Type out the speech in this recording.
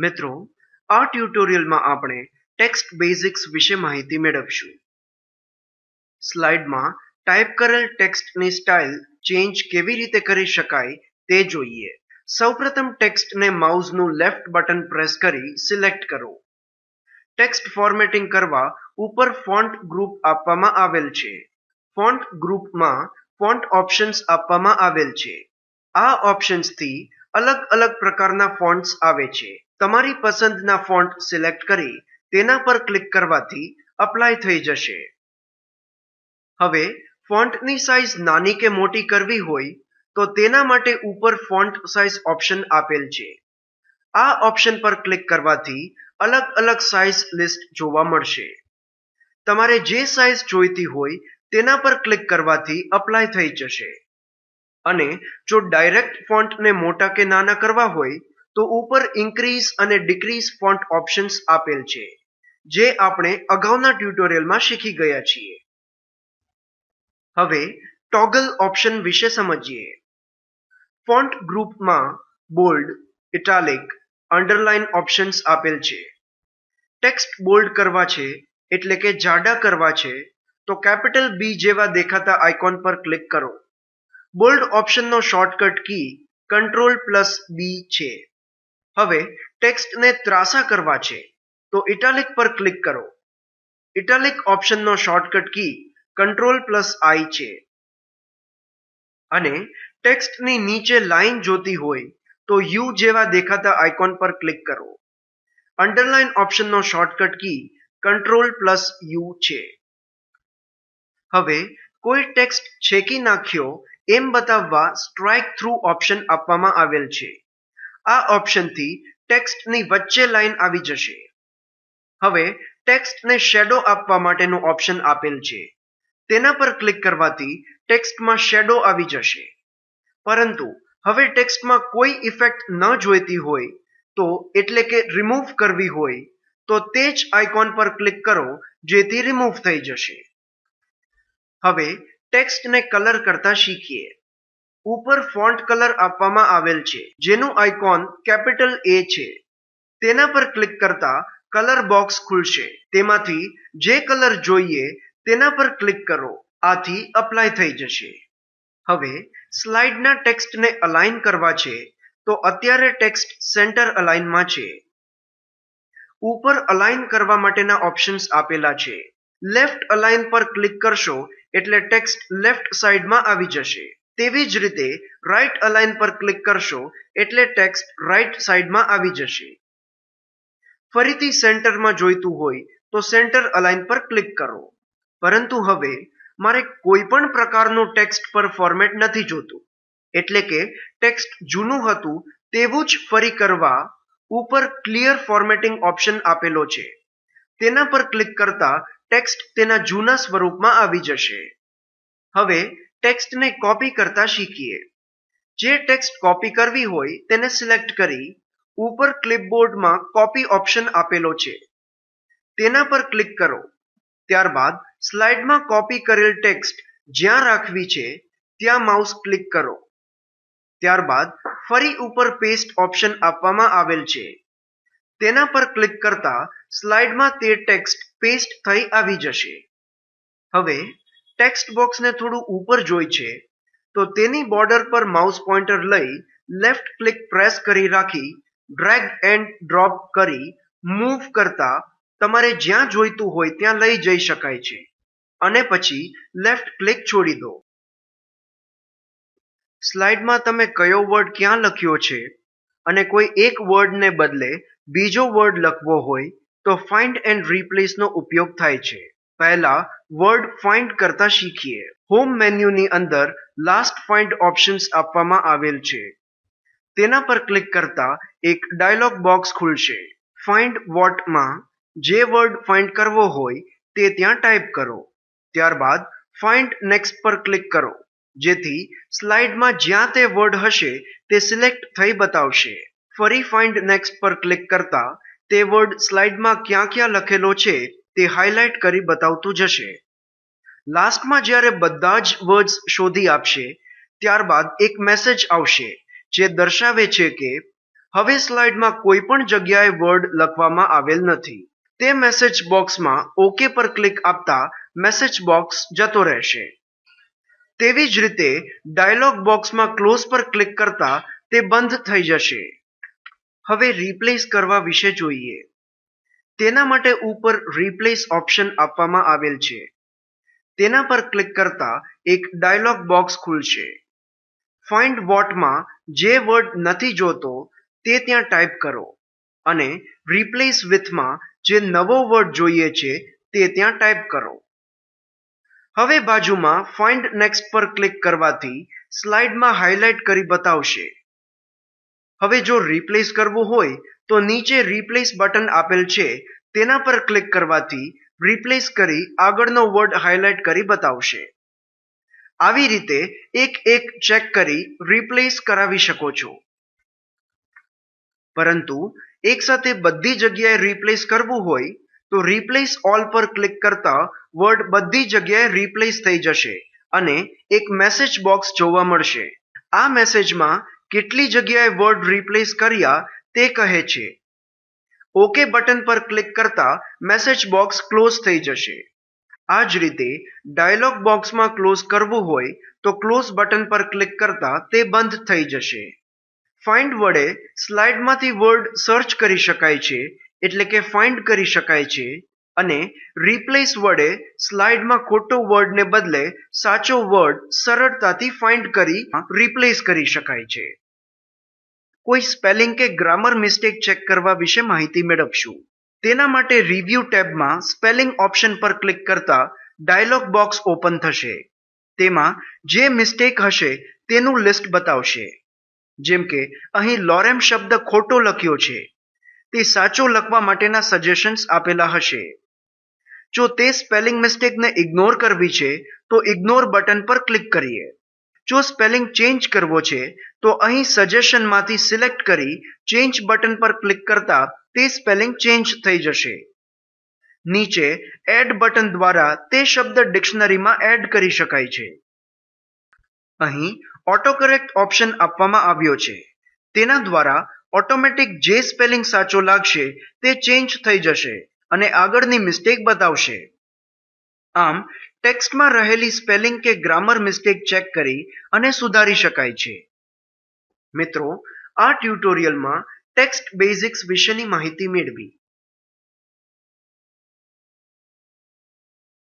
મિત્રો, આ ટ્યુટોરિયલમાં આપણે ટેક્સ્ટ બેઝિક્સ વિશે માહિતી મેળવશું. સ્લાઇડમાં ટાઈપ કરેલ ટેક્સ્ટની સ્ટાઇલ ચેન્જ કેવી રીતે કરી શકાય તે જોઈએ. સૌપ્રથમ ટેક્સ્ટને માઉસનું લેફ્ટ બટન પ્રેસ કરી સિલેક્ટ કરો. ટેક્સ્ટ ફોર્મેટિંગ કરવા ઉપર ફોન્ટ ગ્રુપ આપવામાં આવેલ છે. ફોન્ટ ગ્રુપમાં ફોન્ટ ઓપ્શન્સ આપવામાં આવેલ છે. આ ઓપ્શન્સથી અલગ અલગ પ્રકારના ફોન્ટ્સ આવે છે. તમારી પસંદના ફોન્ટ સિલેક્ટ કરી તેના પર ક્લિક કરવાથી અપ્લાય થઈ જશે. હવે, ફોન્ટની સાઇઝ નાની કે મોટી કરવી હોય, તો તેના માટે ઉપર ફોન્ટ સાઇઝ ઓપ્શન આપેલ છે. આ ઓપ્શન પર ક્લિક કરવાથી અલગ અલગ સાઇઝ લિસ્ટ જોવા મળશે. તમારે જે સાઇઝ જોઈતી હોય તેના પર ક્લિક કરવાથી અપ્લાય થઈ જશે. અને જો ડાયરેક્ટ ફોન્ટને મોટા કે નાના કરવા હોય, તો ઉપર ઇન્ક્રીઝ અને ડિક્રીઝ ફોન્ટ ઓપ્શન્સ આપેલ છે, જે આપણે અગાઉના ટ્યુટોરિયલમાં શીખી ગયા છીએ. હવે ટોગલ ઓપ્શન વિશે સમજીએ. ફોન્ટ ગ્રુપમાં બોલ્ડ ઇટાલિક અંડરલાઇન ઓપ્શન્સ આપેલ છે. ટેક્સ્ટ બોલ્ડ કરવા છે, એટલે કે જાડા કરવા છે, તો કેપિટલ બી જેવા દેખાતા આઇકોન પર ક્લિક કરો. Bold ઓપ્શનનો shortcut key control plus B છે. હવે ટેક્સ્ટને ત્રાસા કરવા છે, તો ઇટાલિક પર ક્લિક કરો. Italic ઓપ્શનનો shortcut key control plus I છે. અને ટેક્સ્ટની નીચે લાઈન જોતી હોય, તો યુ જેવા દેખાતા આઇકોન પર ક્લિક કરો. Underline ઓપ્શનનો shortcut key control plus U છે. હવે કોઈ ટેક્સ્ટ છેકી નાખ્યો એમ બતાવવા સ્ટ્રાઇક થ્રુ ઓપ્શન આપવામાં આવેલ છે. આ ઓપ્શનથી ટેક્સ્ટની વચ્ચે લાઈન આવી જશે. હવે ટેક્સ્ટને શેડો આપવા માટેનું ઓપ્શન આપેલ છે. તેના પર ક્લિક કરવાથી ટેક્સ્ટમાં શેડો આવી જશે. પરંતુ હવે ટેક્સ્ટમાં કોઈ ઇફેક્ટ ન જોઈતી હોય, તો એટલે કે રિમૂવ કરવી હોય, તો તે જ આઇકોન પર ક્લિક કરો, જેથી રિમૂવ થઈ જશે. હવે ટેક્સ્ટને કલર કરતા શીખીએ. ઉપર ફોન્ટ કલર આપવામાં આવેલ છે. જેનું આઇકોન કેપિટલ એ છે. તેના પર ક્લિક કરતા કલર બોક્સ ખુલશે. તેમાંથી જે કલર જોઈએ તેના પર ક્લિક કરો. આથી અપ્લાય થઈ જશે. હવે સ્લાઇડના ટેક્સ્ટને અલાઇન કરવા છે, તો અત્યારે ટેક્સ્ટ સેન્ટર અલાઇનમાં છે. ઉપર અલાઇન કરવા માટેના ઓપ્શન્સ આપેલા છે. લેફ્ટ અલાઇન પર ક્લિક કરશો એટલે ટેક્સ્ટ લેફ્ટ સાઈડમાં આવી જશે. તેવી જ રીતે રાઈટ અલાઇન પર ક્લિક કરશો એટલે ટેક્સ્ટ રાઈટ સાઈડમાં આવી જશે. ફરીથી સેન્ટરમાં જોઈતું હોય તો સેન્ટર અલાઇન પર ક્લિક કરો. પરંતુ હવે મારે કોઈ પણ પ્રકારનું ટેક્સ્ટ પર ફોર્મેટ નથી જોતું. એટલે કે ટેક્સ્ટ જૂનું હતું તેવું જ ફરી કરવા ઉપર ક્લિયર ફોર્મેટિંગ ઓપ્શન આપેલો છે. તેના પર ક્લિક કરતા ટેક્સ્ટ તેના જૂના સ્વરૂપમાં આવી જશે. હવે ટેક્સ્ટને કોપી કરતા શીખીએ. જે ટેક્સ્ટ કોપી કરવી હોય તેને સિલેક્ટ કરી ઉપર ક્લિપબોર્ડમાં કોપી ઓપ્શન આપેલો છે. તેના પર ક્લિક કરો. ત્યારબાદ સ્લાઇડમાં કોપી કરેલ ટેક્સ્ટ જ્યાં રાખવી છે ત્યાં માઉસ ક્લિક કરો. ત્યારબાદ ફરી ઉપર પેસ્ટ ઓપ્શન આપવામાં આવેલ છે. તેના પર ક્લિક કરતા સ્લાઇડમાં તે ટેક્સ્ટ પેસ્ટ થઈ આવી જશે. હવે, ટેક્સ્ટ બોક્સને થોડું ઉપર જોઈ છે, તો તેની બોર્ડર પર માઉસ પોઇન્ટર લઈ લેફ્ટ ક્લિક પ્રેસ કરી રાખી, ડ્રેગ એન્ડ ડ્રોપ કરી, મૂવ કરતા તમારે જ્યાં જોઈતું હોય ત્યાં લઈ જઈ શકાય છે. અને પછી લેફ્ટ ક્લિક છોડી દો. સ્લાઇડમાં તમે કયો વર્ડ ક્યાં લખ્યો છે અને કોઈ એક વર્ડને બદલે બીજો વર્ડ લખવો હોય તો ફાઇન્ડ એન્ડ રિપ્લેસનો ઉપયોગ થાય છે. પહેલા વર્ડ ફાઇન્ડ કરતા શીખીએ. હોમ મેન્યુની અંદર લાસ્ટ ફાઇન્ડ ઓપ્શન્સ આપવામાં આવેલ છે. તેના પર ક્લિક કરતા એક ડાયલોગ બોક્સ ખુલશે. ફાઇન્ડ વોટમાં જે વર્ડ ફાઇન્ડ કરવો હોય તે ત્યાં ટાઈપ કરો. ત્યારબાદ ફાઇન્ડ નેક્સ્ટ પર ક્લિક કરો. જેથી સ્લાઇડમાં જ્યાં તે વર્ડ હશે, તે સિલેક્ટ થઈ બતાવશે. ફરી ફાઇન્ડ નેક્સ્ટ પર ક્લિક કરતા તે વર્ડ સ્લાઇડમાં ક્યાં ક્યાં લખેલો છે, તે હાઇલાઇટ કરી બતાવતું જશે. લાસ્ટમાં જ્યારે બધા જ વર્ડ્સ શોધી આપશે, ત્યારબાદ એક મેસેજ આવશે, જે દર્શાવે છે કે હવે સ્લાઇડમાં કોઈ પણ જગ્યાએ વર્ડ લખવામાં આવેલ નથી. તે મેસેજ બોક્સમાં ઓકે પર ક્લિક આપતા મેસેજ બોક્સ જતો રહેશે. તેવી જ રીતે ડાયલોગ બોક્સમાં ક્લોઝ પર ક્લિક કરતા તે બંધ થઈ જશે. હવે રિપ્લેસ કરવા વિશે જોઈએ. તેના માટે ઉપર રિપ્લેસ ઓપ્શન આપવામાં આવેલ છે. તેના પર ક્લિક કરતા એક ડાયલોગ બોક્સ ખુલશે. ફાઇન્ડ વોટમાં જે વર્ડ નથી જોતો તે ત્યાં ટાઈપ કરો અને રિપ્લેસ વિથમાં જે નવો વર્ડ જોઈએ છે તે ત્યાં ટાઈપ કરો. હવે બાજુમાં ફાઇન્ડ નેક્સ્ટ પર ક્લિક કરવાથી સ્લાઇડમાં હાઇલાઇટ કરી બતાવશે. હવે જો રિપ્લેસ કરવું હોય તો નીચે રિપ્લેસ બટન આપેલ છે, તેના પર ક્લિક કરવાથી રિપ્લેસ કરી આગળનો વર્ડ હાઇલાઇટ કરી બતાવશે. આવી રીતે એક એક ચેક કરી રિપ્લેસ કરાવી શકો છો. પરંતુ એકસાથે બધી જગ્યાએ રિપ્લેસ કરવું હોય તો રિપ્લેસ ઓલ પર ક્લિક કરતા વર્ડ બધી જગ્યાએ રિપ્લેસ થઈ જશે અને એક મેસેજ બોક્સ જોવા મળશે. આ મેસેજમાં કેટલી જગ્યાએ વર્ડ રિપ્લેસ કર્યા તે કહે છે. ઓકે બટન પર ક્લિક કરતા મેસેજ બોક્સ ક્લોઝ થઈ જશે. આ જ રીતે ડાયલોગ બોક્સમાં ક્લોઝ કરવું હોય તો ક્લોઝ બટન પર ક્લિક કરતા તે બંધ થઈ જશે. ફાઇન્ડ વડે સ્લાઇડમાંથી વર્ડ સર્ચ કરી શકાય છે. એટલે કે ફાઇન્ડ કરી શકાય છે અને રિપ્લેસ વડે સ્લાઇડમાં ખોટો વર્ડને બદલે સાચો વર્ડ સરળતાથી ફાઇન્ડ કરી રિપ્લેસ કરી શકાય છે. કોઈ સ્પેલિંગ કે ગ્રામર મિસ્ટેક ચેક કરવા વિશે માહિતી મેળવશું. તેના માટે રિવ્યુ ટેબમાં સ્પેલિંગ ઓપ્શન પર ક્લિક કરતા ડાયલોગ બોક્સ ઓપન થશે. તેમાં જે મિસ્ટેક હશે તેનું લિસ્ટ બતાવશે. જેમ કે અહીં લોરેમ શબ્દ ખોટો લખ્યો છે. તે સાચો લખવા માટેના સજેશન્સ આપેલા હશે. જો તે સ્પેલિંગ મિસ્ટેકને ઇગ્નોર કરવી છે, તો ઇગ્નોર બટન પર ક્લિક કરીએ. જો સ્પેલિંગ ચેન્જ કરવો છે, તો અહીં સજેશનમાંથી સિલેક્ટ કરી ચેન્જ બટન પર ક્લિક કરતા તે સ્પેલિંગ ચેન્જ થઈ જશે. નીચે એડ બટન દ્વારા તે શબ્દ ડિક્શનરીમાં એડ કરી શકાય છે. અહીં ઓટોકરેક્ટ ઓપ્શન આપવામાં આવ્યો છે. તેના દ્વારા ઓટોમેટિક જે સ્પેલિંગ સાચો લાગશે તે ચેન્જ થઈ જશે અને આગળની મિસ્ટેક બતાવશે. આમ, ટેક્સ્ટમાં રહેલી સ્પેલિંગ કે ગ્રામર મિસ્ટેક ચેક કરી અને સુધારી શકાય છે. મિત્રો, આ ટ્યુટોરિયલમાં ટેક્સ્ટ બેઝિક્સ વિશેની માહિતી મેળવી.